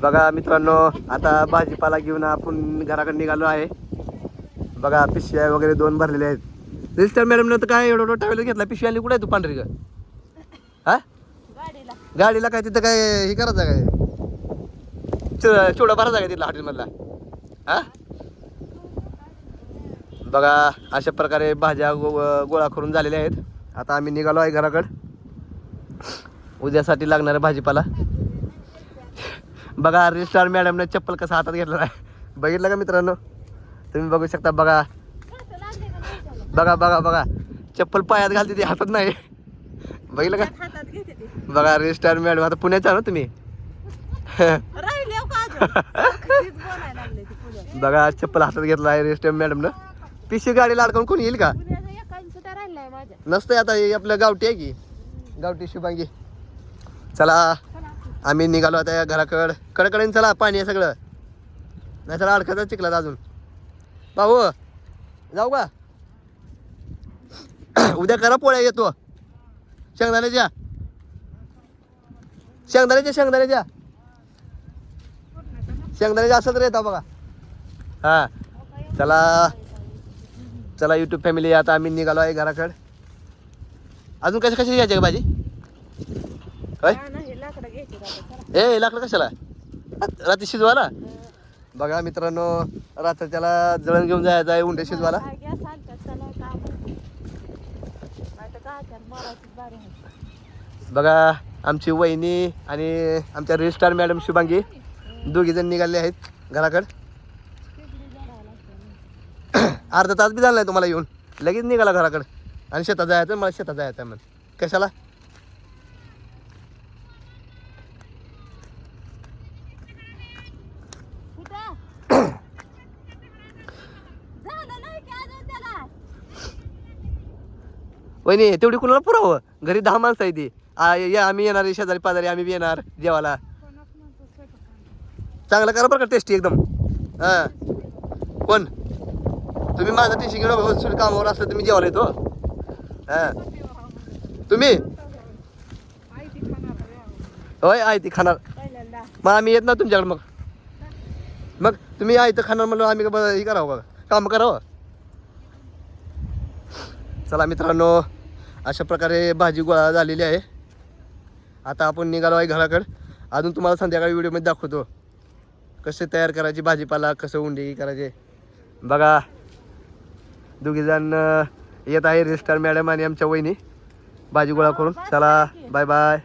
बघा मित्रांनो आता भाजीपाला घेऊन आपण घराकडे निघालो आहे. बघा पिशव्या वगैरे दोन भरलेले आहेत. रजिस्टर मॅडमनं तर काय एवढं टावेल घेतला? पिशवी आणली कुठे आहे तू पांढरी का हा? गाडीला. गाडीला काय तिथं काय हे करायचं काय? चो- चिवडा भरायचा काय तिथला हॉटेलमधला? हा? बघा अशा प्रकारे भाज्या गो गोळा करून झालेल्या आहेत. आता आम्ही निघालो आहे घराकडं. उद्यासाठी लागणारा भाजीपाला. बघा रजिस्ट्रार मॅडमने चप्पल कसा हातात घेतला आहे. बघितलं का मित्रांनो? तुम्ही बघू शकता बघा. बघा बघा बघा. चप्पल पायात घालते ती हातात नाही. बघितलं का? बघा रजिस्ट्रार मॅडम आता पुण्याचा ना तुम्ही. बघा चप्पल हातात घेतला आहे रजिस्ट्रार मॅडमनं पिशी गाडीला अडकून कोणी येईल का? नसतंय आता हे आपलं गावठी आहे की? गावठी शुभांगी. चला. आम्ही निघालो आता या घराकड. कडकडीन चला पाणी आहे सगळं. नाही चला अडकतच चिखलात अजून. भाऊ जाऊ का? उद्या करा पोळ्या येतो. शेंगदाण्याच्या शेंगदाण्याच्या शेंगदाण्याच्या शेंगदाण्याच्या असं तर येतो बघा. हां. चला. चला यूट्यूब फॅमिली आता आम्ही निघालो आहे घराकड. अजून कशा कशा घ्यायच्या का भाजी? होय? ए लाकडं कशाला? रात्री शिजवायला? बघा मित्रांनो रात्र त्याला जळण घेऊन जायचं आहे उंडे शिजवायला. बघा आमची वहिनी आणि आमच्या रजिस्ट्रार मॅडम शुभांगी दोघी जण निघाले आहेत घराकड. अर्धा तास बी झाला तुम्हाला येऊन. लगेच निघाला घराकडं. आणि शेतात जायचं मला शेतात जायचं आहे म्हण. कशाला कुठं झालं नाही की अजून त्याला वहिनी तेवढी कुणाला पुरावं? घरी दहा माणसं आहे ती. आ, या आम्ही येणार आहे शेजारी पाजारी आम्ही बी येणार जेवायला. चांगलं करा बरं का टेस्टी एकदम. हां. कोण? तुम्ही माझं टेन्शन घेऊन सुरू कामावर असलं तुम्ही जेवायला येतो. हां. तुम्ही? होय आहे ती खाणार. मग आम्ही येत ना तुमच्याकडे मग. मग तुम्ही आहे तर खाणार म्हणलं आम्ही का ब- हे करावं बघा. काम करावं. चला मित्रांनो अशा प्रकारे भाजी गोळा झालेली आहे. आता आपण निघालो आहे घराकडं. अजून तुम्हाला संध्याकाळी व्हिडिओमध्ये दाखवतो. कसे तयार करायची भाजीपाला कसं उंडी करायचे. बघा दोघीजण येत आहे रजिस्टर मॅडम आणि आमच्या वहिनी. भाजी गोळा करून. चला बाय बाय